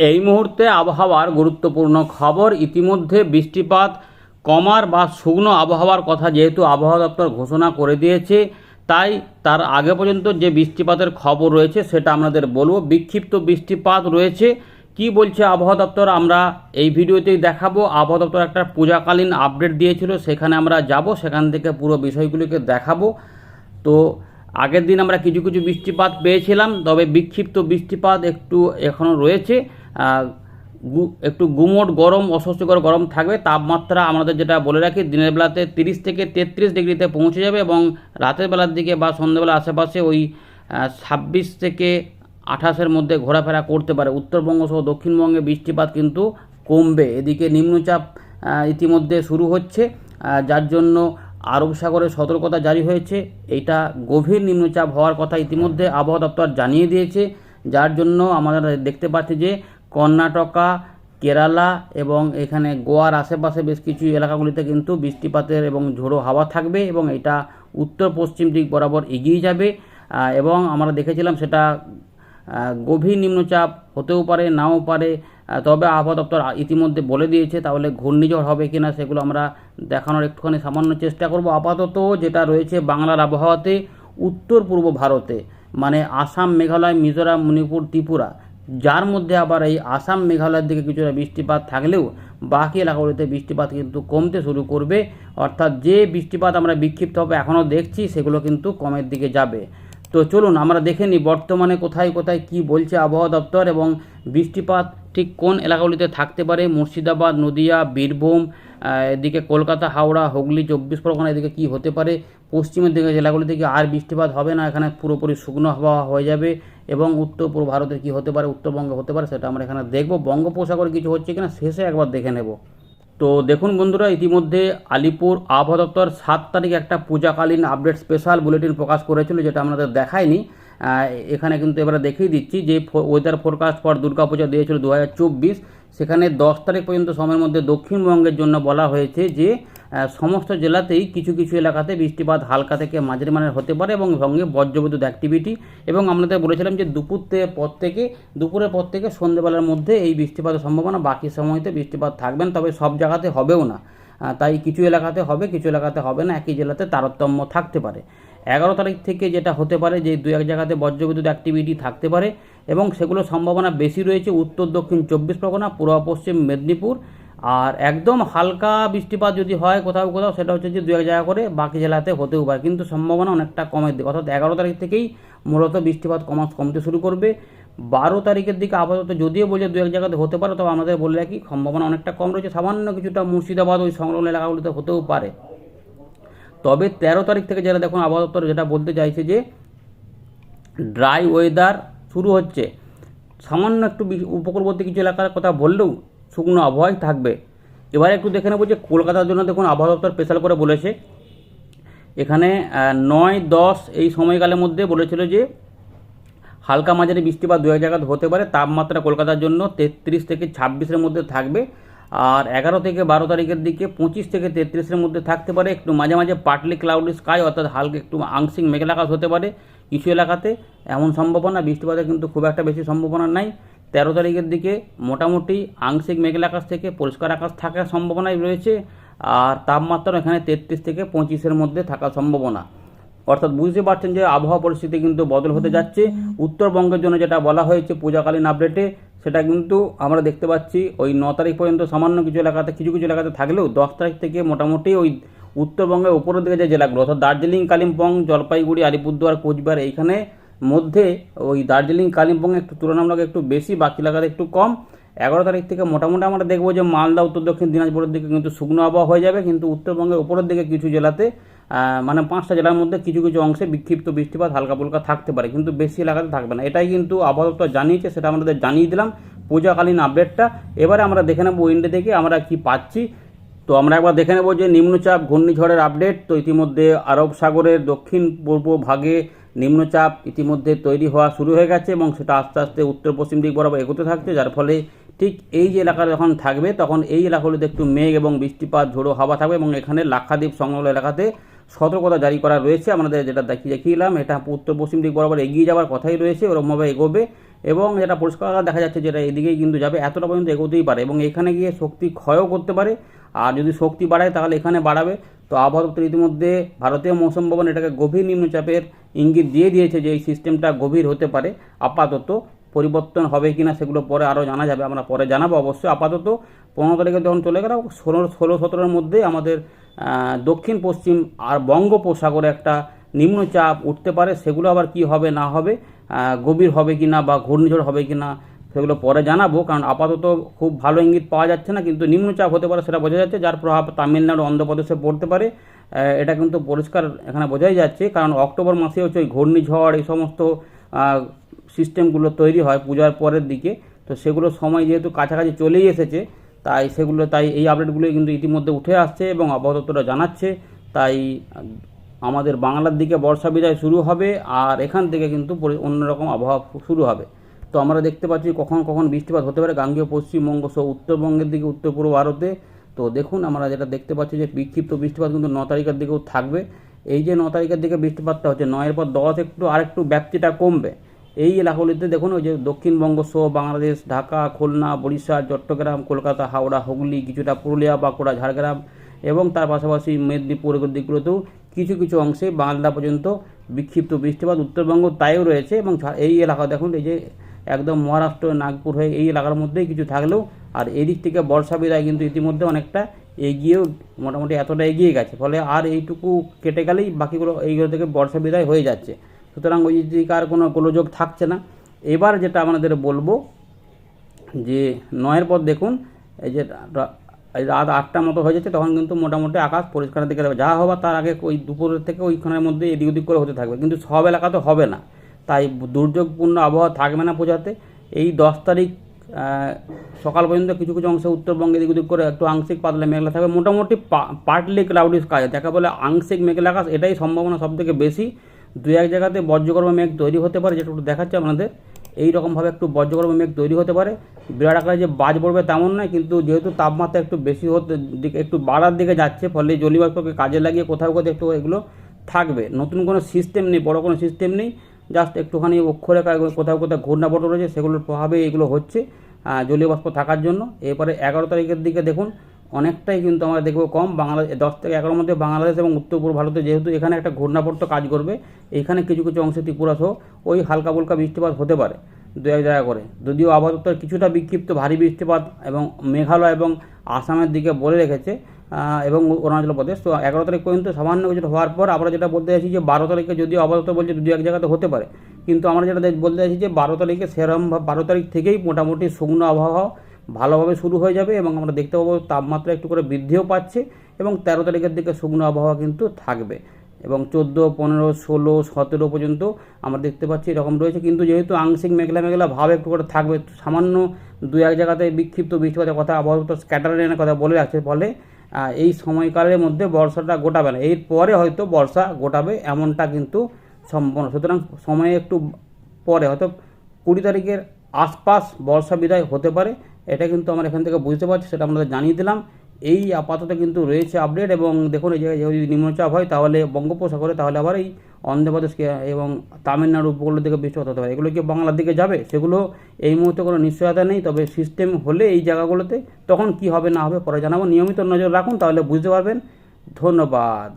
এই মুহূর্তে আবহাওয়ার গুরুত্বপূর্ণ খবর। ইতিমধ্যে বৃষ্টিপাত, কমার বা শুকনো আবহাওয়ার কথা যেহেতু আবহাওয়া দপ্তর ঘোষণা করে দিয়েছে, তাই তার আগে পর্যন্ত যে বৃষ্টিপাতের খবর রয়েছে সেটা আমাদের বলব। বিক্ষিপ্ত বৃষ্টিপাত রয়েছে। কি বলছে আবহাওয়া দপ্তর আমরা এই ভিডিওতেই দেখাবো। আবহাওয়া দপ্তর একটা পূজাকালীন আপডেট দিয়েছিল, সেখানে আমরা যাব, সেখান থেকে পুরো বিষয়গুলিকে দেখাবো। তো আগের দিন আমরা কিছু কিছু বৃষ্টিপাত পেয়েছিলাম, তবে বিক্ষিপ্ত বৃষ্টিপাত একটু এখনও রয়েছে। একটু গুমোট গরম, অস্বস্তিকর গরম থাকবে। তাপমাত্রা আমাদের যেটা বলে রাখি, দিনের বেলাতে তিরিশ থেকে তেত্রিশ ডিগ্রিতে পৌঁছে যাবে এবং রাতের বেলার দিকে বা সন্ধ্যেবেলা আশেপাশে ওই ছাব্বিশ থেকে আঠাশের মধ্যে ঘোরাফেরা করতে পারে। উত্তরবঙ্গ সহ দক্ষিণবঙ্গে বৃষ্টিপাত কিন্তু কমবে। এদিকে নিম্নচাপ ইতিমধ্যে শুরু হচ্ছে। যার জন্য আরব সাগরে সতর্কতা জারি হয়েছে। এটা গভীর নিম্নচাপ হওয়ার কথা ইতিমধ্যে আবহাওয়া দপ্তর জানিয়ে দিয়েছে। যার জন্য আমরা দেখতে পাচ্ছি যে কর্ণাটকা, কেরালা এবং এখানে গোয়ার আশেপাশে বেশ কিছু এলাকাগুলিতে কিন্তু বৃষ্টিপাতের এবং ঝোড়ো হাওয়া থাকবে এবং এটা উত্তর পশ্চিম দিক বরাবর এগিয়ে যাবে। এবং আমরা দেখেছিলাম সেটা গভীর নিম্নচাপ হতেও পারে, নাও পারে। তবে আবহাওয়া দপ্তর ইতিমধ্যে বলে দিয়েছে, তাহলে ঘূর্ণিঝড় হবে কিনা সেগুলো আমরা দেখানোর একটুখানি সামান্য চেষ্টা করব। আপাতত যেটা রয়েছে বাংলার আবহাওয়াতে উত্তর পূর্ব ভারতে মানে আসাম, মেঘালয়, মিজোরাম, মণিপুর, ত্রিপুরা যার মধ্যে আবার এই আসাম মেঘালয়ের দিকে কিছুটা বৃষ্টিপাত থাকলেও বাকি এলাকাগুলিতে বৃষ্টিপাত কিন্তু কমতে শুরু করবে। অর্থাৎ যে বৃষ্টিপাত আমরা বিক্ষিপ্ত হবে এখনও দেখছি, সেগুলো কিন্তু কমের দিকে যাবে। তো চলুন, আমরা দেখে নিই বর্তমানে কোথায় কোথায় কি বলছে আবহাওয়া দপ্তর এবং বৃষ্টিপাত ঠিক কোন এলাকাগুলিতে থাকতে পারে? মুর্শিদাবাদ, নদিয়া, বীরভূম এদিকে কলকাতা, হাওড়া, হুগলি, চব্বিশ পরগনা এদিকে কি হতে পারে? পশ্চিমের দিকে জেলাগুলি থেকে আর বৃষ্টিপাত হবে না, এখানে পুরোপুরি শুকনো আবহাওয়া হয়ে যাবে এবং উত্তর পূর্ব ভারতের কী হতে পারে, উত্তরবঙ্গে হতে পারে, সেটা আমরা এখানে দেখব। বঙ্গোপসাগরে কিছু হচ্ছে কিনা, শেষে একবার দেখে নেব। তো দেখুন বন্ধুরা, ইতিমধ্যে আলিপুর আবহাওয়া দপ্তর সাত তারিখ একটা পূজাকালীন আপডেট স্পেশাল বুলেটিন প্রকাশ করেছিল, যেটা আমাদের দেখায়নি। এখানে কিন্তু এবারে দেখিয়ে দিচ্ছি যে ওয়েদার ফোরকাস্ট ফর দুর্গাপূজা দিয়েছিল দু হাজার চব্বিশ। সেখানে দশ তারিখ পর্যন্ত সময়ের মধ্যে দক্ষিণবঙ্গের জন্য বলা হয়েছে যে সমস্ত জেলাতেই কিছু কিছু এলাকাতে বৃষ্টিপাত হালকা থেকে মাঝারি মানের হতে পারে এবং সঙ্গে বজ্রবিদ্যুৎ অ্যাক্টিভিটি এবং আমাদের বলেছিলাম যে দুপুর পর থেকে, দুপুরের পর থেকে সন্ধ্যেবেলার মধ্যে এই বৃষ্টিপাতের সম্ভাবনা বাকি সময়তে বৃষ্টিপাত থাকবেন, তবে সব জায়গাতে হবেও না। তাই কিছু এলাকাতে হবে, কিছু এলাকাতে হবে না, একই জেলাতে তারতম্য থাকতে পারে। এগারো তারিখ থেকে যেটা হতে পারে যে দু এক জায়গাতে বজ্রবিদ্যুৎ অ্যাক্টিভিটি থাকতে পারে এবং সেগুলো সম্ভাবনা বেশি রয়েছে উত্তর, দক্ষিণ চব্বিশ পরগনা, পূর্ব, পশ্চিম মেদিনীপুর আর একদম হালকা বৃষ্টিপাত যদি হয় কোথাও কোথাও, সেটা হচ্ছে যে দু এক জায়গা করে বাকি জেলাতে হতেও পারে। কিন্তু সম্ভাবনা অনেকটা কমের দেবে। অর্থাৎ এগারো তারিখ থেকেই মূলত বৃষ্টিপাত কমা কমতে শুরু করবে। বারো তারিখের দিকে আপাতত যদিও বলছে দু এক জায়গাতে হতে পারে, তবে আমাদের বলে রাখি, সম্ভাবনা অনেকটা কম রয়েছে। সামান্য কিছুটা মুর্শিদাবাদ ওই সংলগ্ন এলাকাগুলিতে হতেও পারে। তবে তেরো তারিখ থেকে যারা দেখুন আপাতত যেটা বলতে চাইছে যে ড্রাই ওয়েদার শুরু হচ্ছে। সামান্য একটু উপকূলবর্তী কিছু এলাকার কথা বললেও শুকনো আবহাওয়াই থাকবে। এবারে একটু দেখে নেব যে কলকাতার জন্য দেখুন আবহাওয়া দপ্তর স্পেশাল করে বলেছে। এখানে নয়, দশ এই সময়কালের মধ্যে বলেছিল যে হালকা মাঝারি বৃষ্টিপাত দু এক জায়গাতে হতে পারে। তাপমাত্রা কলকাতার জন্য তেত্রিশ থেকে ছাব্বিশের মধ্যে থাকবে। আর এগারো থেকে বারো তারিখের দিকে পঁচিশ থেকে তেত্রিশের মধ্যে থাকতে পারে। একটু মাঝে মাঝে পার্টলি ক্লাউডি স্কাই অর্থাৎ হালকা একটু আংশিক মেঘলা আকাশ হতে পারে কিছু এলাকাতে। এমন সম্ভাবনা, বৃষ্টিপাতের কিন্তু খুব একটা বেশি সম্ভাবনা নাই। তেরো তারিখের দিকে মোটামুটি আংশিক মেঘলা আকাশ থেকে পরিষ্কার আকাশ থাকার সম্ভাবনাই রয়েছে আর তাপমাত্রা এখানে তেত্রিশ থেকে পঁচিশের মধ্যে থাকার সম্ভাবনা। অর্থাৎ বুঝতে পারছেন যে আবহাওয়া পরিস্থিতি কিন্তু বদল হতে যাচ্ছে। উত্তরবঙ্গের জন্য যেটা বলা হয়েছে পূজাকালীন আপডেটে, সেটা কিন্তু আমরা দেখতে পাচ্ছি ওই ন তারিখ পর্যন্ত সামান্য কিছু এলাকাতে, কিছু কিছু এলাকাতে থাকলেও দশ তারিখ থেকে মোটামুটি ওই উত্তরবঙ্গের উপরের দিকে যে জেলাগুলো, অর্থাৎ দার্জিলিং, কালিম্পং, জলপাইগুড়ি, আলিপুরদুয়ার, কোচবিহার, এইখানে মধ্যে ওই দার্জিলিং কালিম্পং একটু তুলনামূলক একটু বেশি, বাকি এলাকাতে একটু কম। এগারো তারিখ থেকে মোটামুটি আমরা দেখব যে মালদা, উত্তর দক্ষিণ, দিনাজপুরের দিকে কিন্তু শুকনো আবহাওয়া হয়ে যাবে, কিন্তু উত্তরবঙ্গের উপরের দিকে কিছু জেলাতে মানে পাঁচটা জেলার মধ্যে কিছু কিছু অংশে বিক্ষিপ্ত বৃষ্টিপাত হালকা ফুলকা থাকতে পারে, কিন্তু বেশি এলাকাতে থাকবে না। এটাই কিন্তু আবহাওয়া জানিয়েছে, সেটা আমাদের জানিয়ে দিলাম। পূজাকালীন আপডেটটা। এবারে আমরা দেখে নেব উইন্ডো থেকে আমরা কি পাচ্ছি। তো আমরা একবার দেখে নেব যে নিম্নচাপ, ঘূর্ণিঝড়ের আপডেট। তো ইতিমধ্যে আরব সাগরের দক্ষিণ পূর্ব ভাগে নিম্নচাপ ইতিমধ্যে তৈরি হওয়া শুরু হয়ে গেছে এবং সেটা আস্তে আস্তে উত্তর পশ্চিম দিক বরাবর এগোতে থাকছে, যার ফলে ঠিক এই যে এলাকা যখন থাকবে, তখন এই এলাকাগুলিতে একটু মেঘ এবং বৃষ্টিপাত, ঝোড়ো হাওয়া থাকবে এবং এখানে লাক্ষাদ্বীপ সংলগ্ন এলাকাতে সতর্কতা জারি করা রয়েছে। আমাদের যেটা দেখিয়ে দেখিয়েলাম এটা উত্তর পশ্চিম দিক বরাবর এগিয়ে যাওয়ার কথাই রয়েছে, ওরকমভাবে এগোবে এবং যেটা পরিষ্কার দেখা যাচ্ছে যেটা এদিকেই কিন্তু যাবে, এতটা পর্যন্ত এগোতেই পারে এবং এখানে গিয়ে শক্তি ক্ষয়ও করতে পারে। আর যদি শক্তি বাড়ায়, তাহলে এখানে বাড়াবে। তো আবহাওয়া দপ্তর ইতিমধ্যে ভারতীয় মৌসুম ভবন এটাকে গভীর নিম্নচাপের ইঙ্গিত দিয়ে দিয়েছে যে এই সিস্টেমটা গভীর হতে পারে। আপাতত পরিবর্তন হবে কি না সেগুলো পরে আরও জানা যাবে, আমরা পরে জানাব অবশ্যই। আপাতত পনেরো তারিখে যখন চলে গেল, ষোলো ষোলো, সতেরোর মধ্যে আমাদের দক্ষিণ, পশ্চিম আর বঙ্গোপসাগরে একটা নিম্নচাপ উঠতে পারে। সেগুলো আবার কি হবে, না হবে গভীর হবে কি না বা ঘূর্ণিঝড় হবে কিনা সেগুলো পরে জানাব, কারণ আপাতত খুব ভালো ইঙ্গিত পাওয়া যাচ্ছে না, কিন্তু নিম্নচাপ হতে পারে সেটা বোঝা যাচ্ছে, যার প্রভাব তামিলনাড়ু অন্ধ্রপ্রদেশে পড়তে পারে। এটা কিন্তু পরিষ্কার এখানে বোঝাই যাচ্ছে, কারণ অক্টোবর মাসে হচ্ছে ওই ঘূর্ণিঝড়, এই সমস্ত সিস্টেমগুলো তৈরি হয় পূজার পরের দিকে। তো সেগুলো সময় যেহেতু কাছাকাছি চলেই এসেছে, তাই সেগুলো, তাই এই আপডেটগুলো কিন্তু ইতিমধ্যে উঠে আসছে এবং আবহাওয়া জানাচ্ছে। তাই আমাদের বাংলার দিকে বর্ষা বিদায় শুরু হবে, আর এখান থেকে কিন্তু অন্যরকম আবহাওয়া শুরু হবে। তো আমরা দেখতে পাচ্ছি কখন কখন বৃষ্টিপাত হতে পারে। গাঙ্গীয় পশ্চিমবঙ্গ সহ উত্তরবঙ্গের দিকে উত্তর পূর্ব ভারতে। তো দেখুন, আমরা যেটা দেখতে পাচ্ছি যে বিক্ষিপ্ত বৃষ্টিপাত কিন্তু ন তারিখের দিকেও থাকবে। এই যে ন তারিখের দিকে বৃষ্টিপাতটা হচ্ছে, নয়ের পর দশ একটু আরেকটু ব্যাপ্তিটা কমবে। এই এলাকাগুলিতে দেখুন, ওই যে দক্ষিণবঙ্গ সহ বাংলাদেশ, ঢাকা, খুলনা, বরিশাল, চট্টগ্রাম, কলকাতা, হাওড়া, হুগলি, কিছুটা পুরুলিয়া, বাঁকুড়া, ঝাড়গ্রাম এবং তার পাশাপাশি মেদিনীপুর দিকগুলোতেও কিছু কিছু অংশে বাংলা পর্যন্ত বিক্ষিপ্ত বৃষ্টিপাত উত্তরবঙ্গ তাইও রয়েছে এবং এই এলাকা দেখুন, এই যে একদম মহারাষ্ট্র, নাগপুর হয়ে এই এলাকার মধ্যেই কিছু থাকলেও আর এদিক থেকে বর্ষা বিদায় কিন্তু ইতিমধ্যে অনেকটা এগিয়েও মোটামুটি এতটা এগিয়ে গেছে। ফলে আর এইটুকু কেটে গেলেই বাকিগুলো এইগুলো থেকে বর্ষা বিদায় হয়ে যাচ্ছে। সুতরাং ওই দিকে আর কোনো গোলযোগ থাকছে না। এবার যেটা আমাদের বলব যে নয়ের পর দেখুন, এই যে রাত আটটা মতো হয়ে যাচ্ছে, তখন কিন্তু মোটামুটি আকাশ পরিষ্কার দিকে যা হবার তার আগে ওই দুপুরের থেকে ওইখানের মধ্যে এদিক ওদিক করে হতে থাকবে। কিন্তু সব এলাকা তো হবে না। তাই দুর্যোগপূর্ণ আবহাওয়া থাকবে না পূজাতে এই দশ তারিখ সকাল পর্যন্ত কিছু কিছু অংশে উত্তরবঙ্গে দিক ওদিক করে একটু আংশিক পাতলা মেঘলা থাকবে। মোটামুটি পার্টলি ক্লাউডি স্কাই যাকে বলে আংশিক মেঘলা আকাশ, এটাই সম্ভাবনা সব থেকে বেশি। দু এক জায়গাতে বজ্রকর্ম মেঘ তৈরি হতে পারে, যেটা একটু দেখাচ্ছে আপনাদের। এই রকমভাবে একটু বজ্রকর্ম মেঘ তৈরি হতে পারে। বিরাট আকারে যে বাজ পড়বে তেমন নয়, কিন্তু যেহেতু তাপমাত্রা একটু বেশি হতে, দিকে একটু বাড়ার দিকে যাচ্ছে, ফলে জলীয়বাষ্পকে কাজে লাগিয়ে কোথাও কোথাও একটু এগুলো থাকবে। নতুন কোনো সিস্টেম নেই, বড় কোনো সিস্টেম নেই। জাস্ট একটুখানি অক্ষরেখা কোথাও কোথাও ঘূর্ণাবর্ত রয়েছে, সেগুলোর প্রভাবে এগুলো হচ্ছে জলীয় বাষ্প থাকার জন্য। এরপরে এগারো তারিখের দিকে দেখুন, অনেকটাই কিন্তু আমরা দেখব কম। বাংলাদেশ দশ থেকে এগারোর মধ্যে বাংলাদেশ এবং উত্তর পূর্ব ভারতে যেহেতু এখানে একটা ঘূর্ণাবর্ত কাজ করবে, এখানে কিছু কিছু অংশে ত্রিপুরা সহ ওই হালকা ফুলকা বৃষ্টিপাত হতে পারে, দু এক জায়গা করে। যদিও আবহাওয়া কিছুটা বিক্ষিপ্ত ভারী বৃষ্টিপাত এবং মেঘালয় এবং আসামের দিকে বলে রেখেছে এবং অরুণাচল প্রদেশ। তো এগারো তারিখ পর্যন্ত সামান্য কিছু হওয়ার পর আমরা যেটা বলতে চাইছি যে, বারো তারিখে যদিও দপ্তর বলছে দু এক জায়গাতে হতে পারে। কিন্তু আমরা যেটা বলতে চাইছি যে, বারো তারিখে সেরম বারো তারিখ থেকেই মোটামুটি শুকনো আবহাওয়া ভালোভাবে শুরু হয়ে যাবে এবং আমরা দেখতে পাবো তাপমাত্রা একটু করে বৃদ্ধিও পাচ্ছে এবং তেরো তারিখের দিকে শুকনো আবহাওয়া কিন্তু থাকবে। এবং চোদ্দ, পনেরো, ষোলো, সতেরো পর্যন্ত আমরা দেখতে পাচ্ছি এরকম রয়েছে। কিন্তু যেহেতু আংশিক মেঘলা মেঘলা ভাব একটু করে থাকবে, সামান্য দু এক জায়গাতে বিক্ষিপ্ত বৃষ্টিপাতের কথা, আবহাওয়া স্ক্যাটারের কথা বলে রাখছে। ফলে এই সময়কালের মধ্যে বর্ষাটা গোটাবে না। এরপরে হয়তো বর্ষা গোটাবে এমনটা কিন্তু সম্পন্ন সুতরাং সময়ে একটু পরে, হয়তো কুড়ি তারিখের আশপাশ বর্ষা বিদায় হতে পারে, এটা কিন্তু আমরা এখান থেকে বুঝতে পারছি, সেটা আমরা জানিয়ে দিলাম। এই আপাতত কিন্তু রয়েছে আপডেট এবং দেখুন, এই জায়গায় যদি নিম্নচাপ হয় তাহলে বঙ্গোপসাগরে, তাহলে আবার এই অন্ধ্রপ্রদেশকে এবং তামিলনাড়ু উপকূল থেকে বৃষ্টিপাত হতে পারে। এগুলো কি বাংলার দিকে যাবে? সেগুলো এই মুহূর্তে কোনো নিশ্চয়তা নেই, তবে সিস্টেম হলে এই জায়গাগুলোতে তখন কি হবে না হবে পরে জানাব। নিয়মিত নজর রাখুন, তাহলে বুঝতে পারবেন। ধন্যবাদ।